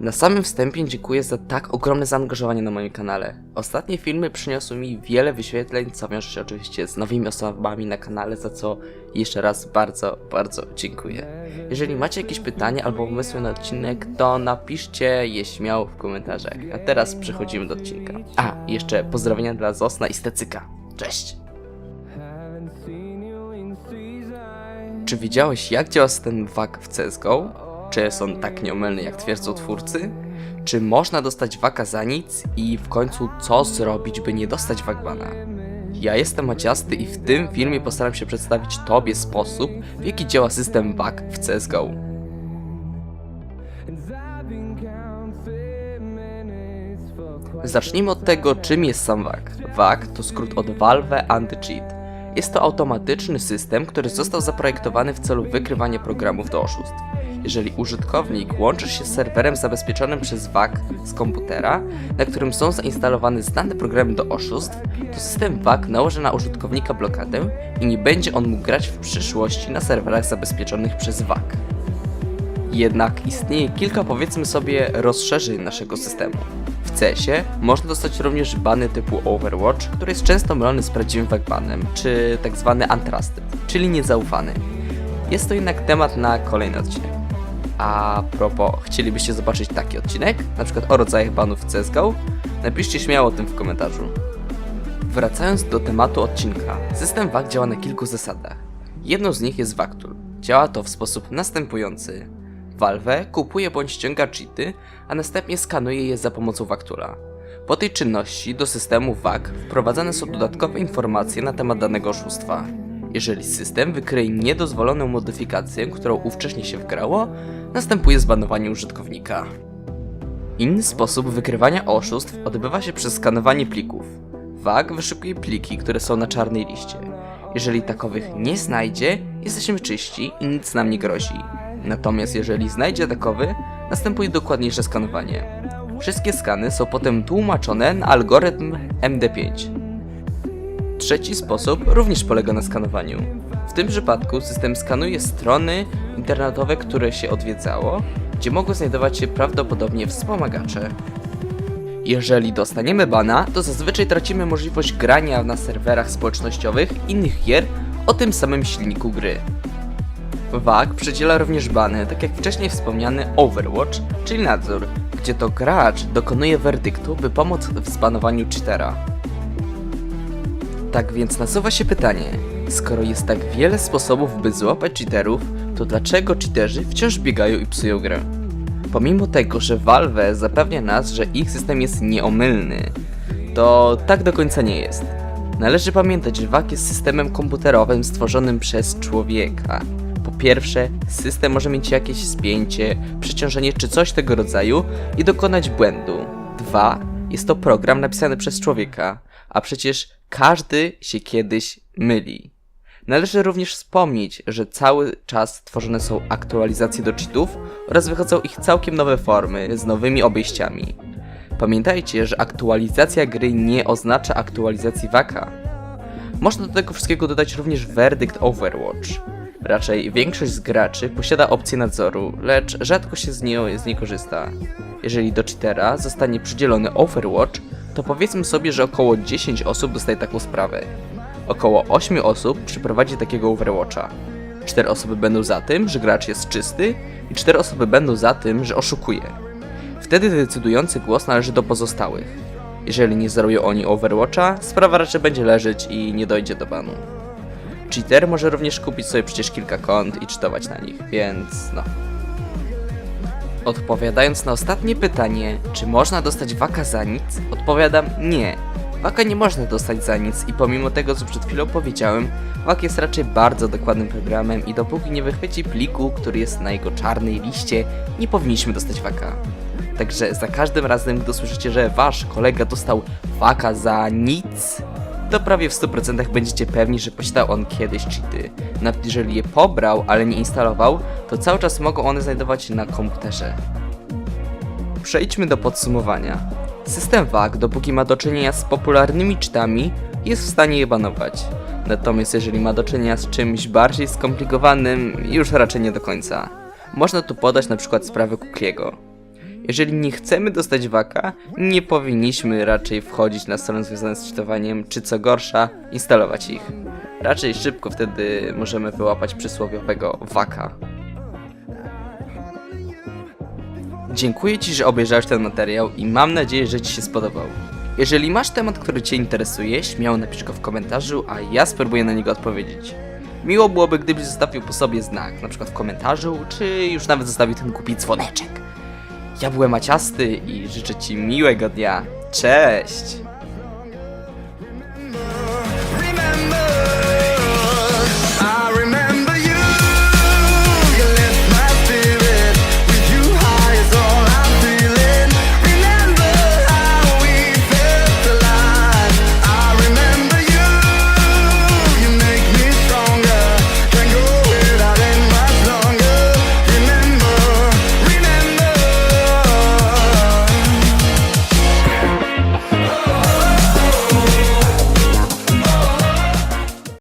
Na samym wstępie dziękuję za tak ogromne zaangażowanie na moim kanale. Ostatnie filmy przyniosły mi wiele wyświetleń, co wiąże się oczywiście z nowymi osobami na kanale, za co jeszcze raz bardzo, bardzo dziękuję. Jeżeli macie jakieś pytania albo pomysły na odcinek, to napiszcie je śmiało w komentarzach. A teraz przechodzimy do odcinka. A, jeszcze pozdrowienia dla Zosna i Stecyka. Cześć! Czy wiedziałeś jak działa system WAG w CSGO? Czy jest on tak nieomylny jak twierdzą twórcy? Czy można dostać waka za nic? I w końcu co zrobić by nie dostać wagbana? Ja jestem Maciasty i w tym filmie postaram się przedstawić Tobie sposób, w jaki działa system WAG w CSGO. Zacznijmy od tego, czym jest sam WAG. WAG to skrót od Valve Anti-Cheat. Jest to automatyczny system, który został zaprojektowany w celu wykrywania programów do oszustw. Jeżeli użytkownik łączy się z serwerem zabezpieczonym przez WAG z komputera, na którym są zainstalowane znane programy do oszustw, to system WAG nałoży na użytkownika blokadę i nie będzie on mógł grać w przyszłości na serwerach zabezpieczonych przez WAG. Jednak istnieje kilka powiedzmy sobie rozszerzeń naszego systemu. W CS-ie można dostać również bany typu Overwatch, który jest często mylony z prawdziwym wagbanem, czy tak zwany untrusted, czyli niezaufany. Jest to jednak temat na kolejny odcinek. A propos, chcielibyście zobaczyć taki odcinek, na przykład o rodzajach banów w CSGO? Napiszcie śmiało o tym w komentarzu. Wracając do tematu odcinka, system WAG działa na kilku zasadach. Jedną z nich jest Wactul. Działa to w sposób następujący. Valve kupuje bądź ściąga cheaty, a następnie skanuje je za pomocą Wactula. Po tej czynności do systemu WAG wprowadzane są dodatkowe informacje na temat danego oszustwa. Jeżeli system wykryje niedozwoloną modyfikację, którą ówcześnie się wgrało, następuje zbanowanie użytkownika. Inny sposób wykrywania oszustw odbywa się przez skanowanie plików. WAG wyszukuje pliki, które są na czarnej liście. Jeżeli takowych nie znajdzie, jesteśmy czyści i nic nam nie grozi. Natomiast jeżeli znajdzie takowy, następuje dokładniejsze skanowanie. Wszystkie skany są potem tłumaczone na algorytm MD5. Trzeci sposób również polega na skanowaniu. W tym przypadku system skanuje strony internetowe, które się odwiedzało, gdzie mogą znajdować się prawdopodobnie wspomagacze. Jeżeli dostaniemy bana, to zazwyczaj tracimy możliwość grania na serwerach społecznościowych innych gier o tym samym silniku gry. WAG przydziela również bany, tak jak wcześniej wspomniany Overwatch, czyli nadzór, gdzie to gracz dokonuje werdyktu, by pomóc w zbanowaniu cheatera. Tak więc nasuwa się pytanie, skoro jest tak wiele sposobów, by złapać cheaterów, to dlaczego cheaterzy wciąż biegają i psują grę? Pomimo tego, że Valve zapewnia nas, że ich system jest nieomylny, to tak do końca nie jest. Należy pamiętać, że WAG jest systemem komputerowym stworzonym przez człowieka. Po pierwsze, system może mieć jakieś spięcie, przeciążenie czy coś tego rodzaju i dokonać błędu. Dwa, jest to program napisany przez człowieka, a przecież każdy się kiedyś myli. Należy również wspomnieć, że cały czas tworzone są aktualizacje do cheatów oraz wychodzą ich całkiem nowe formy z nowymi obejściami. Pamiętajcie, że aktualizacja gry nie oznacza aktualizacji waka. Można do tego wszystkiego dodać również werdykt Overwatch. Raczej większość z graczy posiada opcję nadzoru, lecz rzadko się z niej, z niej korzysta. Jeżeli do cheatera zostanie przydzielony Overwatch, to powiedzmy sobie, że około 10 osób dostaje taką sprawę. Około 8 osób przyprowadzi takiego Overwatcha. 4 osoby będą za tym, że gracz jest czysty i 4 osoby będą za tym, że oszukuje. Wtedy decydujący głos należy do pozostałych. Jeżeli nie zerują oni Overwatcha, sprawa raczej będzie leżeć i nie dojdzie do banu. Cheater może również kupić sobie przecież kilka kont i czytować na nich, więc no. Odpowiadając na ostatnie pytanie, czy można dostać waka za nic, odpowiadam nie. Waka nie można dostać za nic i pomimo tego, co przed chwilą powiedziałem, Wak jest raczej bardzo dokładnym programem i dopóki nie wychwyci pliku, który jest na jego czarnej liście, nie powinniśmy dostać waka. Także za każdym razem, gdy słyszycie, że wasz kolega dostał waka za nic, to prawie w 100% będziecie pewni, że posiadał on kiedyś cheaty. Nawet jeżeli je pobrał, ale nie instalował, to cały czas mogą one znajdować się na komputerze. Przejdźmy do podsumowania. System WAG, dopóki ma do czynienia z popularnymi cheatami, jest w stanie je banować. Natomiast jeżeli ma do czynienia z czymś bardziej skomplikowanym, już raczej nie do końca. Można tu podać na przykład sprawę Kukliego. Jeżeli nie chcemy dostać waka, nie powinniśmy raczej wchodzić na strony związane z czytowaniem, czy co gorsza, instalować ich. Raczej szybko wtedy możemy wyłapać przysłowiowego waka. Dziękuję Ci, że obejrzałeś ten materiał i mam nadzieję, że Ci się spodobał. Jeżeli masz temat, który Cię interesuje, śmiało napisz go w komentarzu, a ja spróbuję na niego odpowiedzieć. Miło byłoby, gdybyś zostawił po sobie znak, na przykład w komentarzu, czy już nawet zostawił ten głupi dzwoneczek. Ja byłem Maciasty i życzę Ci miłego dnia. Cześć!